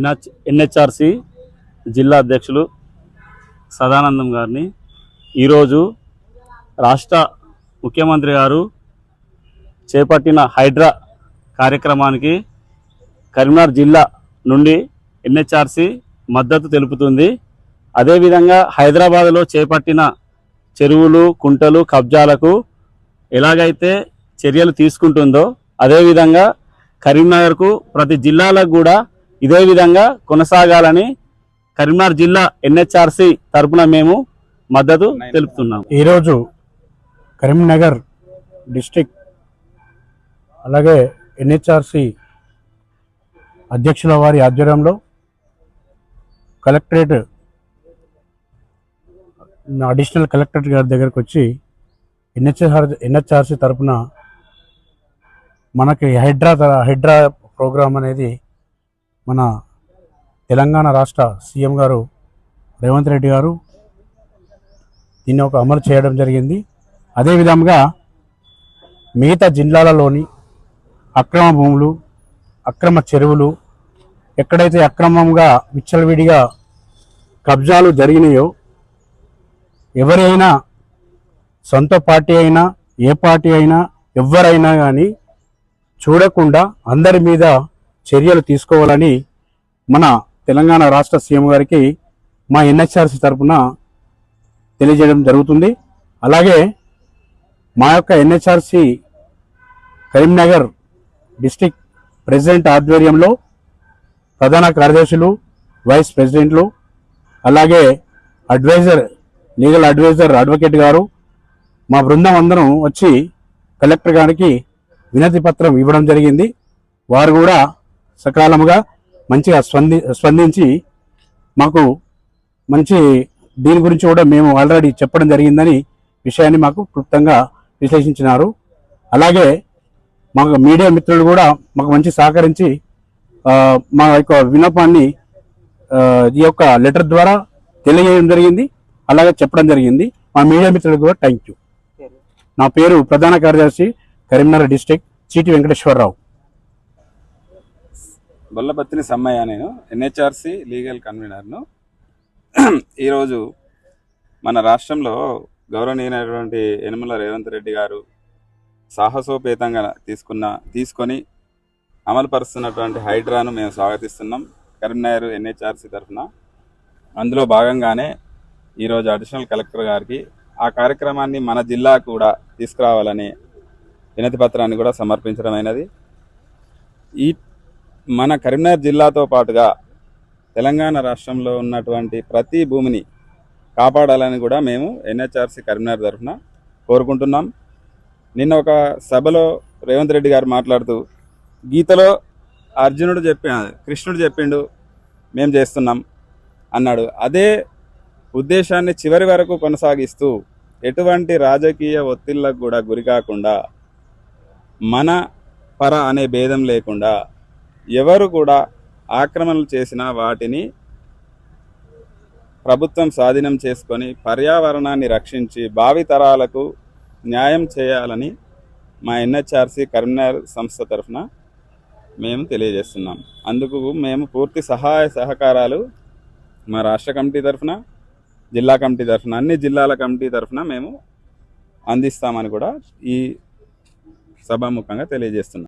NH NHRC జిల్లా అధ్యక్షులు సదానందం గారిని. ఈరోజు రాష్ట్ర ముఖ్యమంత్రి గారు చేపట్టిన హైడ్రా కార్యక్రమానికి కరీంనగర్ జిల్లా నుండి ఎన్హెచ్ఆర్సి మద్దతు తెలుపుతుంది. అదేవిధంగా హైదరాబాద్లో చేపట్టిన చెరువులు కుంటలు కబ్జాలకు ఎలాగైతే చర్యలు తీసుకుంటుందో అదేవిధంగా కరీంనగర్కు ప్రతి జిల్లాలకు కూడా ఇదే విధంగా కొనసాగాలని కరీంనగర్ జిల్లా ఎన్హెచ్ఆర్సి తరపున మేము మద్దతు తెలుపుతున్నాం ఈరోజు కరీంనగర్ డిస్టిక్ అలాగే ఎన్హెచ్ఆర్సి అధ్యక్షుల వారి ఆధ్వర్యంలో కలెక్టరేట్ అడిషనల్ కలెక్టరేట్ గారి దగ్గరకు వచ్చి ఎన్హెచ్ఆర్ ఎన్హెచ్ఆర్సి తరపున మనకి హైడ్రా తర- హైడ్రా ప్రోగ్రాం అనేది మన తెలంగాణ రాష్ట్ర సీఎం గారు రేవంత్ రెడ్డి గారు దీన్ని ఒక అమలు చేయడం జరిగింది. అదేవిధంగా మిగతా జిల్లాలలోని అక్రమ భూములు అక్రమ చెరువులు ఎక్కడైతే అక్రమంగా విచ్చలవిడిగా కబ్జాలు జరిగినాయో ఎవరైనా సొంత పార్టీ అయినా ఏ పార్టీ అయినా ఎవరైనా కానీ చూడకుండా అందరి మీద చర్యలు తీసుకోవాలని మన తెలంగాణ రాష్ట్ర సీఎం గారికి మా ఎన్హెచ్ఆర్సీ తరఫున తెలియజేయడం జరుగుతుంది. అలాగే మా యొక్క ఎన్హెచ్ఆర్సి కరీంనగర్ డిస్టిక్ ప్రెసిడెంట్ ఆధ్వర్యంలో ప్రధాన కార్యదర్శులు వైస్ ప్రెసిడెంట్లు అలాగే అడ్వైజర్ లీగల్ అడ్వైజర్ అడ్వకేట్ గారు మా బృందం అందరం వచ్చి కలెక్టర్ గారికి వినతి పత్రం ఇవ్వడం జరిగింది. వారు కూడా సకాలముగా మంచిగా స్పంది స్పందించి మాకు మంచి దీని గురించి కూడా మేము ఆల్రెడీ చెప్పడం జరిగిందని విషయాన్ని మాకు క్లుప్తంగా విశ్లేషించినారు. అలాగే మాకు మీడియా మిత్రులు కూడా మాకు మంచి సహకరించి మా యొక్క విన్నపాన్ని ఆ, ఈ యొక్క లెటర్ ద్వారా తెలియజేయడం జరిగింది. అలాగే చెప్పడం జరిగింది. మా మీడియా మిత్రులకు కూడా థ్యాంక్ యూ నా పేరు ప్రధాన కార్యదర్శి కరీంనగర్ డిస్టిక్ చీటి వెంకటేశ్వరరావు. బొల్లపత్తిని సమ్మయ్య నేను. ఎన్హెచ్ఆర్సి లీగల్ కన్వీనర్ను. ఈరోజు మన రాష్ట్రంలో గౌరవనీయమైనటువంటి యనమల రేవంత్ రెడ్డి గారు సాహసోపేతంగా తీసుకున్న తీసుకొని అమలుపరుస్తున్నటువంటి హైడ్రాను మేము స్వాగతిస్తున్నాం. కరీంనగర్ ఎన్హెచ్ఆర్సి తరఫున. అందులో భాగంగానే ఈరోజు అడిషనల్ కలెక్టర్ గారికి ఆ కార్యక్రమాన్ని మన జిల్లా కూడా తీసుకురావాలని వినతి పత్రాన్ని కూడా సమర్పించడమైనది ఈ మన కరీంనగర్ జిల్లాతో పాటుగా తెలంగాణ రాష్ట్రంలో ఉన్నటువంటి ప్రతి భూమిని కాపాడాలని కూడా మేము ఎన్హెచ్ఆర్సి కరీంనగర్ తరఫున కోరుకుంటున్నాం. నిన్న ఒక సభలో రేవంత్ రెడ్డి గారు మాట్లాడుతూ గీతలో అర్జునుడు చెప్పి కృష్ణుడు చెప్పిండు మేము చేస్తున్నాం అన్నాడు. అదే ఉద్దేశాన్ని చివరి వరకు కొనసాగిస్తూ ఎటువంటి రాజకీయ ఒత్తిళ్ళకు కూడా గురి కాకుండా మన పర అనే భేదం లేకుండా ఎవరు కూడా ఆక్రమణలు చేసిన వాటిని ప్రభుత్వం స్వాధీనం చేసుకొని పర్యావరణాన్ని రక్షించి భావితరాలకు న్యాయం చేయాలని మా ఎన్హెచ్ఆర్సి కరీంనగర్ సంస్థ తరఫున మేము తెలియజేస్తున్నాం. అందుకు మేము పూర్తి సహాయ సహకారాలు మా రాష్ట్ర కమిటీ తరఫున జిల్లా కమిటీ తరఫున అన్ని జిల్లాల కమిటీ తరఫున మేము అందిస్తామని కూడా ఈ సభాముఖంగా తెలియజేస్తున్నాం.